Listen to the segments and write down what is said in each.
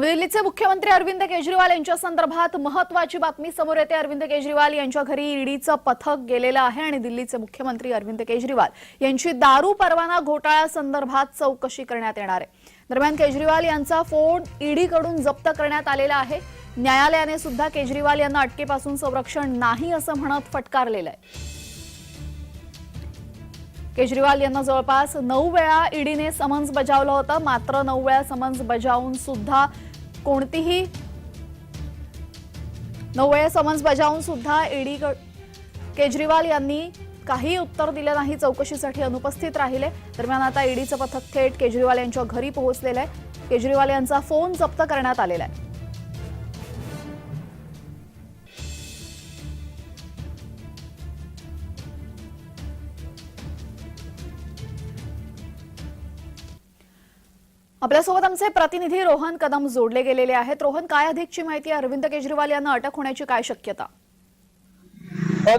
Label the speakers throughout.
Speaker 1: दिल्लीचे मुख्यमंत्री अरविंद केजरीवाल यांच्या संदर्भात महत्वाची बातमी समोर येते. अरविंद केजरीवाल यांच्या घरी ईडीचं पथक गेलेलं आहे आणि दिल्लीचे मुख्यमंत्री अरविंद केजरीवाल यांची दारू परवाना घोटाळ्या संदर्भात चौकशी करण्यात येणार आहे. दरम्यान केजरीवाल यांचा फोन ईडीकडून जप्त करण्यात आलेला आहे. न्यायालयाने सुद्धा केजरीवाल यांना अटकेपासून संरक्षण नाही असं म्हणत फटकारलेलं आहे. केजरीवाल यांना जवळपास नऊ वेळा ईडीने समन्स बजावलं होतं. मात्र नऊ वेळा समन्स बजावून सुद्धा कोणतीही नवळे समन्स बजावून सुद्धा ईडी केजरीवाल यांनी काही उत्तर दिलं नाही चौकशीसाठी अनुपस्थित राहिले. दरम्यान आता ईडीचं पथक थेट केजरीवाल यांच्या घरी पोहोचलेलं आहे. केजरीवाल यांचा फोन जप्त करण्यात आलेला आहे. आपल्यासोबत आमचे प्रतिनिधी रोहन कदम जोडले गेलेले आहेत. रोहन काय अधिकची माहिती आहे? अरविंद केजरीवाल यांना अटक होण्याची काय शक्यता?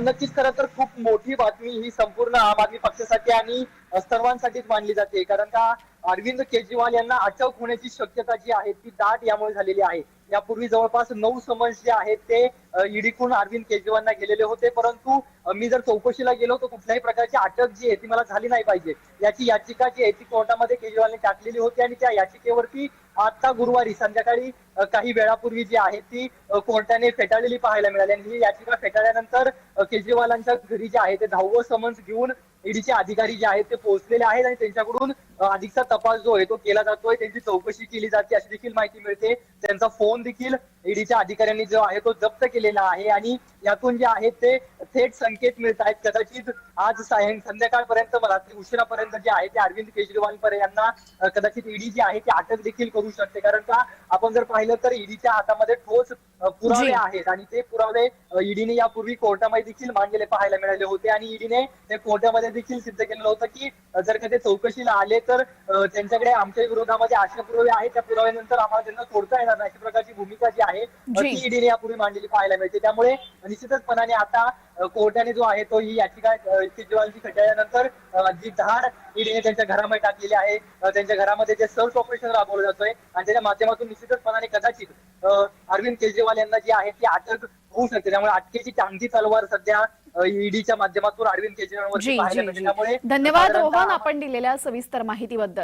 Speaker 2: नक्कीच खरं तर खूप मोठी बातमी ही संपूर्ण आम आदमी पक्षासाठी आणि सर्वांसाठीच मानली जाते. कारण का अरविंद केजरीवाल यांना अटक होण्याची शक्यता जी आहे ती दाट यामुळे झालेली आहे. यापूर्वी जवळपास नऊ समन्स जे आहेत ते ईडीकडून अरविंद केजरीवालना गेलेले होते. परंतु मी जर चौकशीला गेलो तर कुठल्याही प्रकारची अटक जी आहे ती मला झाली नाही पाहिजे. याची याचिका जी आहे ती कोर्टामध्ये केजरीवालने टाकलेली होती आणि त्या याचिकेवरती आता गुरुवारी संध्याकाळी काही वेळापूर्वी जी आहे ती कोर्टाने फेटाळलेली पाहायला मिळाली. आणि ही याचिका फेटाळल्यानंतर केजरीवालांच्या घरी जे आहे ते दहावं समन्स घेऊन ईडीचे अधिकारी जे आहेत ते पोहोचलेले आहेत आणि त्यांच्याकडून अधिकचा तपास जो आहे तो केला जातोय त्यांची चौकशी केली जाते अशी देखील माहिती मिळते. त्यांचा फोन देखील ईडीच्या अधिकाऱ्यांनी जो आहे तो जप्त केलेला आहे आणि यातून जे आहे ते थेट संकेत मिळत आहेत. कदाचित आज सायं संध्याकाळपर्यंत रात्री उशिरापर्यंत जे आहे ते अरविंद केजरीवाल पर यांना कदाचित ईडी जी आहे ती अटक देखील करू शकते. कारण का आपण जर पाहिलं तर ईडीच्या हातामध्ये ठोस पुरावे. आहेत आणि ते पुरावे ईडीने यापूर्वी कोर्टामध्ये देखील मांडलेले पाहायला मिळाले होते आणि ईडीने ते कोर्टामध्ये देखील सिद्ध केलेलं होतं की जर का ते चौकशीला आले तर अ, त्यांच्याकडे आमच्या विरोधामध्ये असे पुरावे आहेत. त्या पुराव्यानंतर आम्हाला त्यांना सोडता येणार नाही. अशा प्रकारची भूमिका जी आहे. ती ईडीने यापूर्वी मांडलेली पाहायला मिळते. त्यामुळे निश्चितचपणाने आता कोर्टाने जो आहे तो ही याचिका केजरीवालची फेटाळल्यानंतर अ, जी धाड ईडीने त्यांच्या घरामध्ये टाकलेली आहे त्यांच्या घरामध्ये जे सर्च ऑपरेशन राबवलं जातोय आणि त्याच्या माध्यमातून निश्चितचपणाने कदाचित अरविंद केजरीवाल यांना जी आहे ती अटक होऊ शकते. त्यामुळे अटकेची टांगती तलवार सध्या ईडीच्या माध्यमातून अरविंद केजरीवाल
Speaker 1: जी जी जी. धन्यवाद रोहन आपण दिलेल्या सविस्तर माहितीबद्दल.